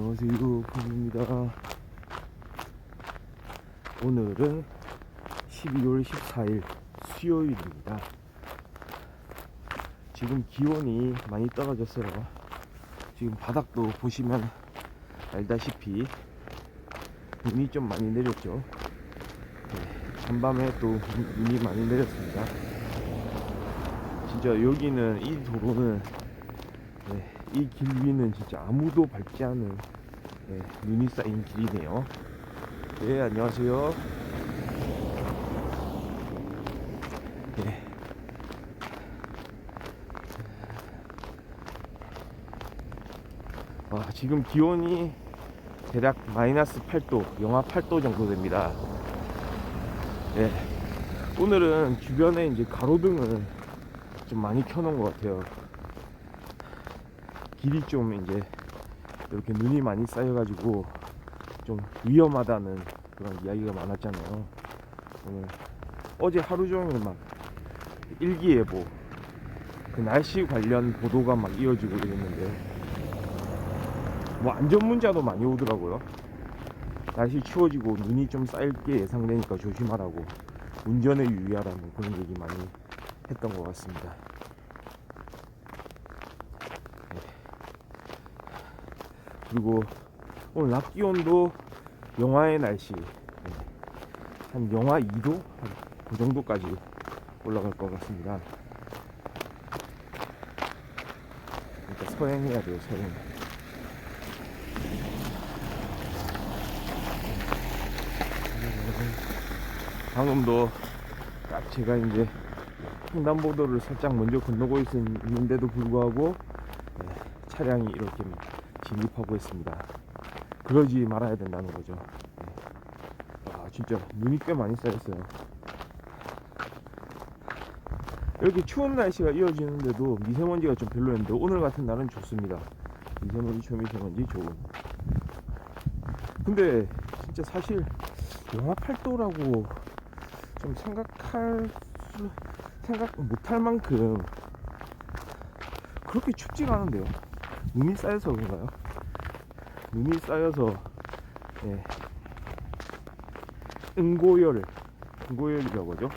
안녕하세요. 폼입니다. 오늘은 12월 14일 수요일입니다. 지금 기온이 많이 떨어졌어요 지금 바닥도 보시면 알다시피 눈이 좀 많이 내렸죠. 네, 간밤에 또 눈이 많이 내렸습니다. 진짜 여기는 이 도로는 네, 이길 위는 진짜 아무도 밟지 않은 네, 눈이 쌓인 길이네요. 네, 안녕하세요. 네. 와, 지금 기온이 대략 마이너스 8도, 영하 8도 정도 됩니다. 네. 오늘은 주변에 이제 가로등을 좀 많이 켜놓은 것 같아요. 길이 좀 이제 이렇게 눈이 많이 쌓여가지고 좀 위험하다는 그런 이야기가 많았잖아요. 오늘 어제 하루 종일 막 일기예보 그 날씨 관련 보도가 막 이어지고 이랬는데 뭐 안전 문자도 많이 오더라고요. 날씨 추워지고 눈이 좀 쌓일 게 예상되니까 조심하라고 운전에 유의하라는 그런 얘기 많이 했던 것 같습니다. 그리고 오늘 낮 기온도 영하의 날씨 네. 한 영하 2도 한그 정도까지 올라갈 것 같습니다. 그러니까 서행해야 돼요 서행. 방금도 딱 제가 이제 횡단보도를 살짝 먼저 건너고 있었는데도 불구하고 네, 차량이 이렇게 막 진입하고 있습니다. 그러지 말아야 된다는 거죠. 네. 아 진짜 눈이 꽤 많이 쌓였어요. 이렇게 추운 날씨가 이어지는데도 미세먼지가 좀 별로였는데 오늘 같은 날은 좋습니다. 미세먼지 초미세먼지 좋은. 근데 진짜 사실 영하 8도라고 좀 생각할 수, 생각 못할 만큼 그렇게 춥지가 않은데요. 눈이 쌓여서 그런가요? 눈이 쌓여서 예. 응고열 응고열이라고 하죠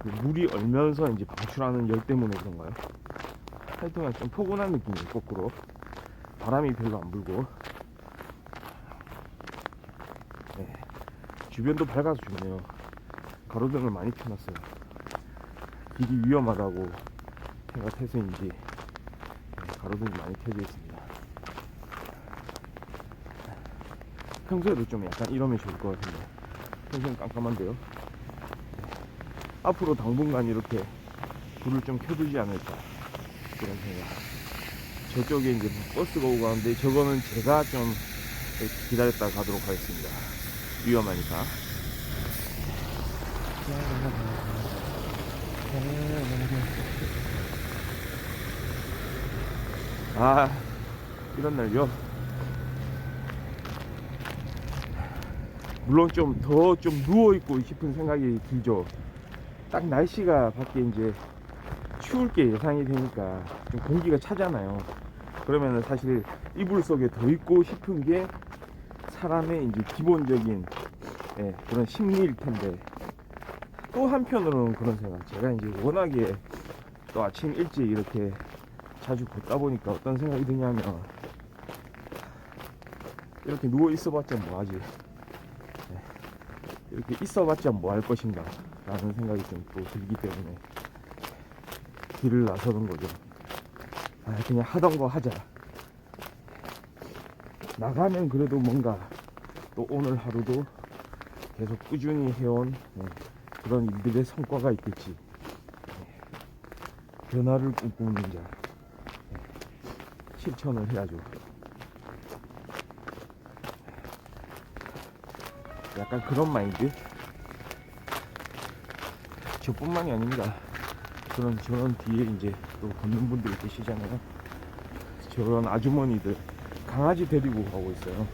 그 물이 얼면서 이제 방출하는 열 때문에 그런가요? 하여튼 좀 포근한 느낌이에요 거꾸로 바람이 별로 안 불고 예. 주변도 밝아서 좋네요 가로등을 많이 켜놨어요 길이 위험하다고 생각해서인지 예, 가로등이 많이 켜져 있습니다 평소에도 좀 약간 이러면 좋을 것 같은데. 평소엔 깜깜한데요? 앞으로 당분간 이렇게 불을 좀 켜두지 않을까. 그런 생각. 저쪽에 이제 버스가 오고 가는데 저거는 제가 좀 기다렸다 가도록 하겠습니다. 위험하니까. 아 이런 날요 물론 좀 더 좀 누워 있고 싶은 생각이 들죠. 딱 날씨가 밖에 이제 추울 게 예상이 되니까 좀 공기가 차잖아요. 그러면은 사실 이불 속에 더 있고 싶은 게 사람의 이제 기본적인 예, 그런 심리일 텐데 또 한편으로는 그런 생각. 제가 이제 워낙에 또 아침 일찍 이렇게 자주 걷다 보니까 어떤 생각이 드냐면 이렇게 누워 있어봤자 뭐하지. 이렇게 있어봤자 뭐 할 것인가 라는 생각이 좀 또 들기 때문에 길을 나서는 거죠. 아 그냥 하던 거 하자. 나가면 그래도 뭔가 또 오늘 하루도 계속 꾸준히 해온 네, 그런 일들의 성과가 있겠지. 네, 변화를 꿈꾸는 자. 네, 실천을 해야죠 약간 그런 마인드? 저뿐만이 아닙니다. 저런, 저런 뒤에 이제 또 걷는 분들이 계시잖아요. 저런 아주머니들 강아지 데리고 가고 있어요.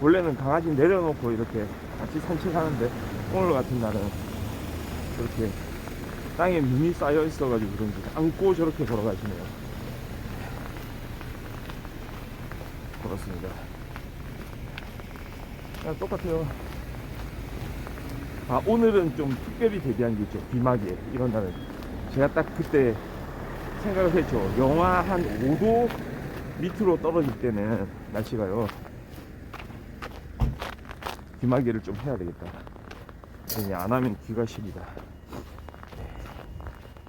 원래는 강아지 내려놓고 이렇게 같이 산책하는데 오늘 같은 날은 이렇게 땅에 눈이 쌓여 있어가지고 그런지 안고 저렇게 걸어가시네요. 걸었습니다. 그냥 똑같아요. 아 오늘은 좀 특별히 대비한 게 있죠. 비막에 이런 날은 제가 딱 그때 생각을 했죠. 영하 한 5도 밑으로 떨어질 때는 날씨가요. 귀마개를 좀 해야 되겠다. 그냥 안 하면 귀가 시리다.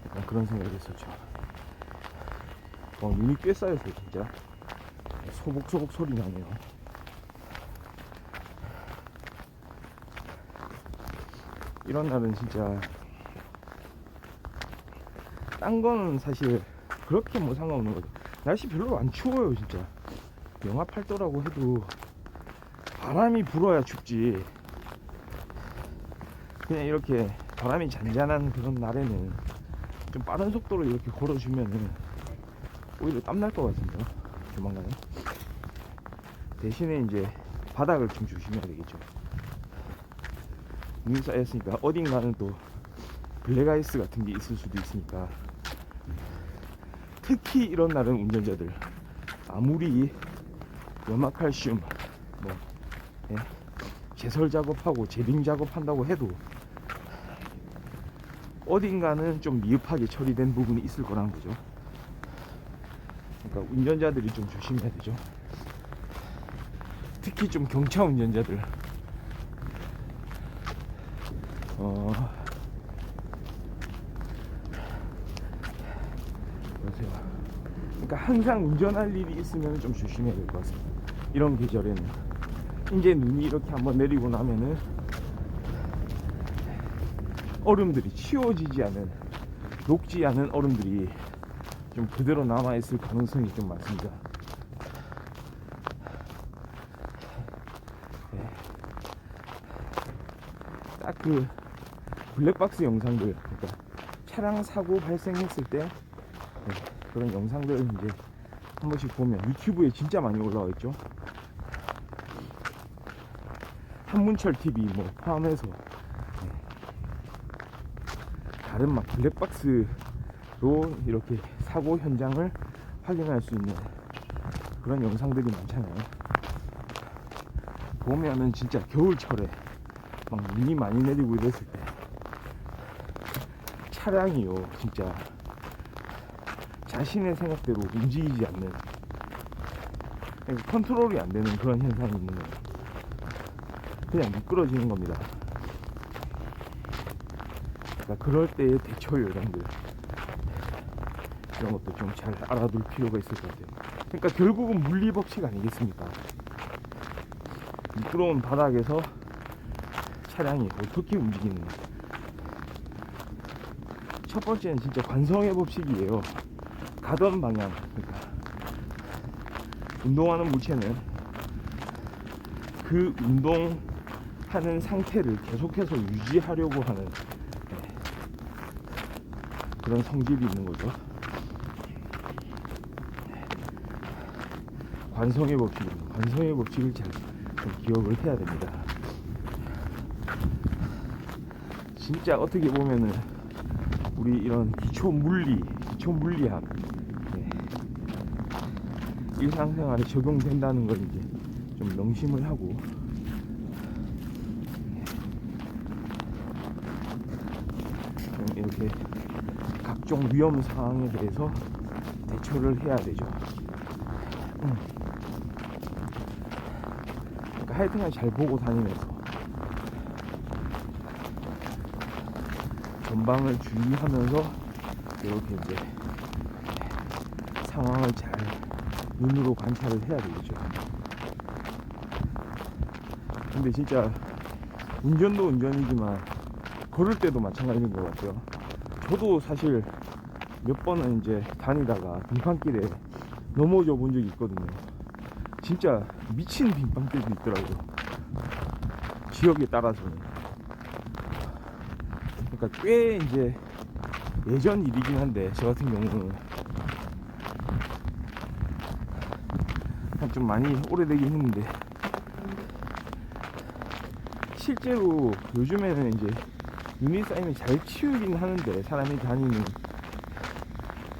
약간 그런 생각을 했었죠. 어, 눈이 꽤 쌓였어요, 진짜. 소복소복 소리 나네요. 이런 날은 진짜 딴 거는 사실 그렇게 뭐 상관없는 거죠. 날씨 별로 안 추워요, 진짜. 영하 8도라고 해도 바람이 불어야 춥지. 그냥 이렇게 바람이 잔잔한 그런 날에는 좀 빠른 속도로 이렇게 걸어주면은 오히려 땀날 것 같습니다. 조만간에. 대신에 이제 바닥을 좀 조심해야 되겠죠. 눈이 쌓였으니까 어딘가는 또 블랙아이스 같은 게 있을 수도 있으니까 특히 이런 날은 운전자들 아무리 염화칼슘 뭐 예, 제설 작업하고 제빙 작업한다고 해도 어딘가는 좀 미흡하게 처리된 부분이 있을 거라는 거죠. 그러니까 운전자들이 좀 조심해야 되죠. 특히 좀 경차 운전자들 어 보세요. 그러니까 항상 운전할 일이 있으면 좀 조심해야 될 것 같습니다. 이런 계절에는 이제 눈이 이렇게 한번 내리고 나면은 얼음들이 치워지지 않은 녹지 않은 얼음들이 좀 그대로 남아 있을 가능성이 좀 많습니다. 딱그 블랙박스 영상들, 그러니까 차량 사고 발생했을 때 네, 그런 영상들 이제 한 번씩 보면 유튜브에 진짜 많이 올라와 있죠. 한문철 TV 뭐 포함해서 네. 다른 막 블랙박스로 이렇게 사고 현장을 확인할 수 있는 그런 영상들이 많잖아요. 보면은 진짜 겨울철에 막 눈이 많이 내리고 이랬을 때 차량이요 진짜 자신의 생각대로 움직이지 않는 컨트롤이 안 되는 그런 현상이 있는 거예요. 그냥 미끄러지는 겁니다. 그러니까 그럴 때의 대처 요령들 이런 것도 좀 잘 알아둘 필요가 있을 것 같아요. 그러니까 결국은 물리 법칙 아니겠습니까? 미끄러운 바닥에서 차량이 어떻게 움직이는가. 첫 번째는 진짜 관성의 법칙이에요. 가던 방향, 그러니까 운동하는 물체는 그 운동하는 상태를 계속해서 유지하려고 하는 네, 그런 성질이 있는 거죠. 관성의 법칙입니다. 관성의 법칙을 잘좀 기억을 해야 됩니다. 진짜 어떻게 보면은 우리 이런 기초 물리, 기초 물리학 네. 일상생활에 적용된다는 걸 이제 좀 명심을 하고 좀 이렇게 각종 위험 상황에 대해서 대처를 해야 되죠. 음. 그러니까 하여튼간 잘 보고 다니면서 전방을 주의하면서 이렇게 이제 상황을 잘 눈으로 관찰을 해야 되겠죠. 근데 진짜 운전도 운전이지만 걸을 때도 마찬가지인 것 같아요. 저도 사실 몇 번은 이제 다니다가 빙판길에 넘어져 본 적이 있거든요. 진짜 미친 빙판길도 있더라고요. 지역에 따라서는. 그러니까 꽤 이제 예전 일이긴 한데 저 같은 경우는 한좀 많이 오래되긴 했는데 실제로 요즘에는 이제 눈이 쌓이면 잘 치우긴 하는데 사람이 다니는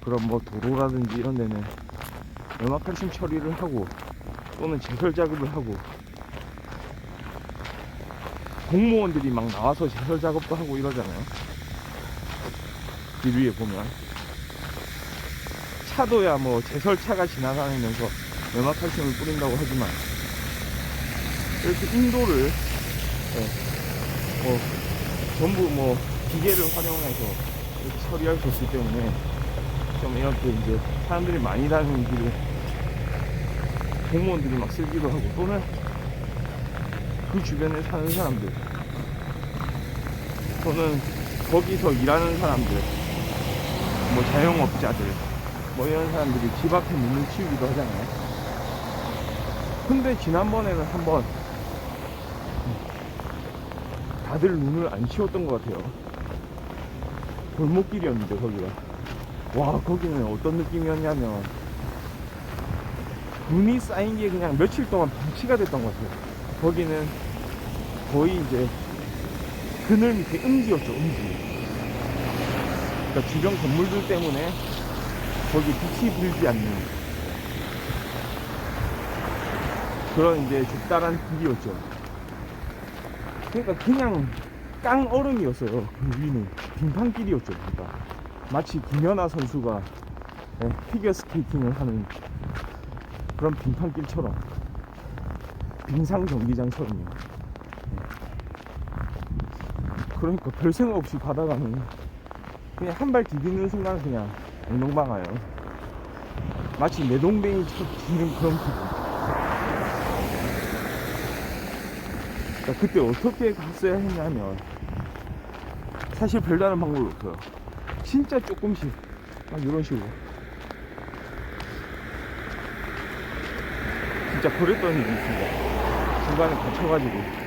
그런 뭐 도로라든지 이런 데는 연화칼슘 처리를 하고 또는 제설 작업을 하고 공무원들이 막 나와서 제설 작업도 하고 이러잖아요. 길 위에 보면 차도야 뭐 제설차가 지나다니면서 염화칼슘을 뿌린다고 하지만 이렇게 인도를 예, 뭐 전부 뭐 기계를 활용해서 이렇게 처리할 수 있기 때문에 좀 이렇게 이제 사람들이 많이 다니는 길을 공무원들이 막 쓸기도 하고 또는 그 주변에 사는 사람들. 또는 거기서 일하는 사람들 뭐 자영업자들 뭐 이런 사람들이 집 앞에 눈을 치우기도 하잖아요. 근데 지난번에는 한번 다들 눈을 안 치웠던 것 같아요. 골목길이었는데 거기가. 와 거기는 어떤 느낌이었냐면 눈이 쌓인 게 그냥 며칠 동안 방치가 됐던 것 같아요. 거기는 거의 이제 그늘 밑에 음지였죠 음지. 그러니까 주변 건물들 때문에 거기 빛이 들지 않는 그런 이제 좁다란 길이었죠. 그러니까 그냥 깡 얼음이었어요 그 위는. 빙판길이었죠 그러니까 마치 김연아 선수가 예, 피겨 스케이팅을 하는 그런 빙판길처럼 빙상 경기장처럼요. 예. 그러니까 별 생각 없이 가다가는 그냥 한 발 디디는 순간 그냥 엉덩방아요. 마치 내 동생이 치는 그런 기분. 그러니까 그때 어떻게 갔어야 했냐면 사실 별다른 방법이 없어요. 진짜 조금씩 막 이런 식으로 진짜 버렸던 일이 있습니다. 중간에 갇혀가지고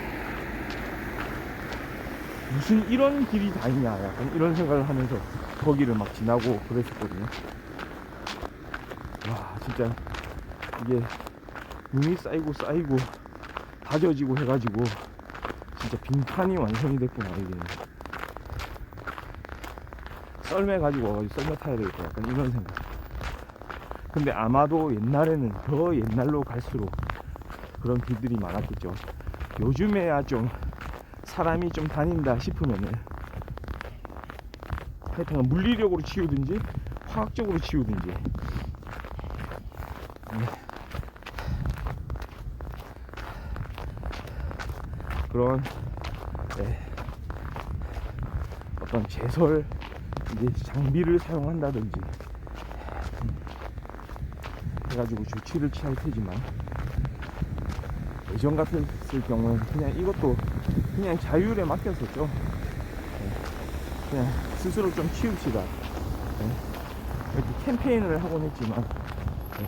무슨 이런 길이 다 있냐 약간 이런 생각을 하면서 거기를 막 지나고 그랬었거든요. 와 진짜 이게 눈이 쌓이고 쌓이고 다져지고 해가지고 진짜 빙판이 완성이 됐구나 이게. 썰매 가지고 와가지고 썰매 타야 되겠다 약간 이런 생각. 근데 아마도 옛날에는 더 옛날로 갈수록 그런 길들이 많았겠죠. 요즘에야 좀 사람이 좀 다닌다 싶으면은 하여튼 물리력으로 치우든지 화학적으로 치우든지 네. 그런 네. 어떤 제설 이제 장비를 사용한다든지 음, 해가지고 조치를 취할 테지만 예전 같았을 경우는 그냥 이것도 그냥 자율에 맡겼었죠. 네. 그냥 스스로 좀 치웁시다. 네. 이렇게 캠페인을 하곤 했지만 네.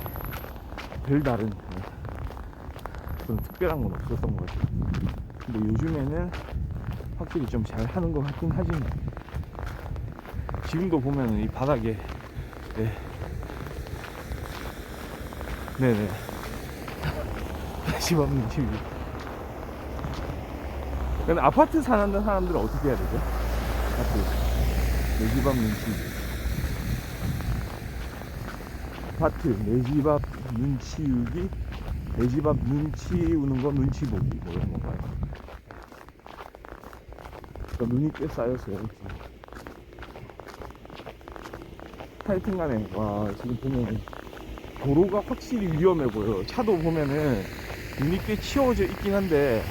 별다른 네. 그런 특별한 건 없었던 것 같아요. 근데 요즘에는 확실히 좀 잘 하는 것 같긴 하지만 지금도 보면은 이 바닥에 네. 네네 집 없는 집이 근데 아파트 사는 사람들은 어떻게 해야 되죠? 아파트. 내 집 앞 눈치 아파트. 내 집 앞 눈치우기. 내 집 앞 눈치우는 거 눈치 보기. 뭐 이런 건가요? 그러니까 눈이 꽤 쌓였어요. 하여튼 간에 와 지금 보면 도로가 확실히 위험해 보여 차도 보면은 눈이 꽤 치워져 있긴 한데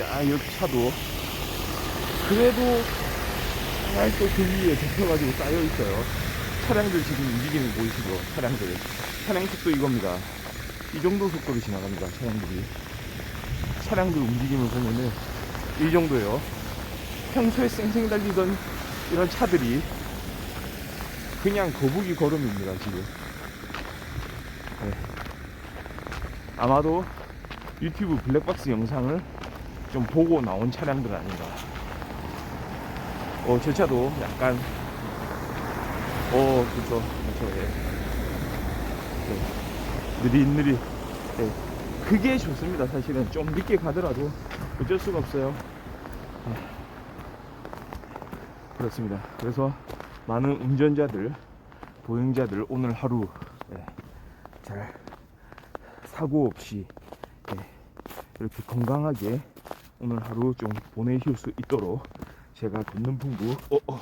야 이렇게 차도. 그래도 잘또그 위에 덮여가지고 쌓여 있어요. 차량들 지금 움직이는 거 보이시죠? 차량들. 차량 속도 이겁니다. 이 정도 속도로 지나갑니다 차량들이. 차량들 움직임을 보면은 이 정도예요. 평소에 쌩쌩 달리던 이런 차들이 그냥 거북이 걸음입니다 지금. 네. 아마도 유튜브 블랙박스 영상을 좀 보고 나온 차량들 아닌가 어, 저 차도 약간 어 그쵸 그쵸 예. 네. 느릿느릿 예. 그게 좋습니다 사실은 좀 늦게 가더라도 어쩔 수가 없어요 아. 그렇습니다 그래서 많은 운전자들 보행자들 오늘 하루 예, 잘 사고 없이 예, 이렇게 건강하게 오늘 하루 좀 보내실 수 있도록 제가 걷는 풍부 어, 어,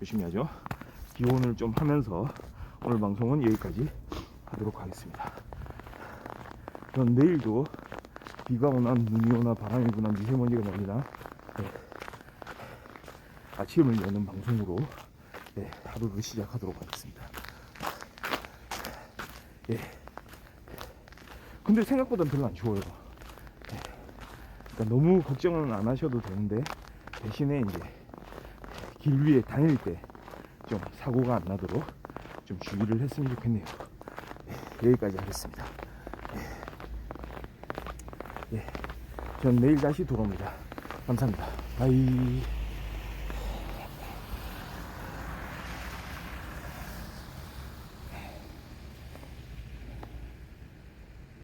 조심히 하죠. 기원을 좀 하면서 오늘 방송은 여기까지 하도록 하겠습니다. 전 내일도 비가 오나 눈이 오나 바람이 부나 미세먼지가 나니나 예, 아침을 여는 방송으로 예, 하루를 시작하도록 하겠습니다. 예. 근데 생각보다 별로 안 추워요. 예. 그러니까 너무 걱정은 안 하셔도 되는데 대신에 이제 길 위에 다닐 때 좀 사고가 안 나도록 좀 주의를 했으면 좋겠네요. 예, 여기까지 하겠습니다. 예. 예. 전 내일 다시 돌아옵니다. 감사합니다. 바이.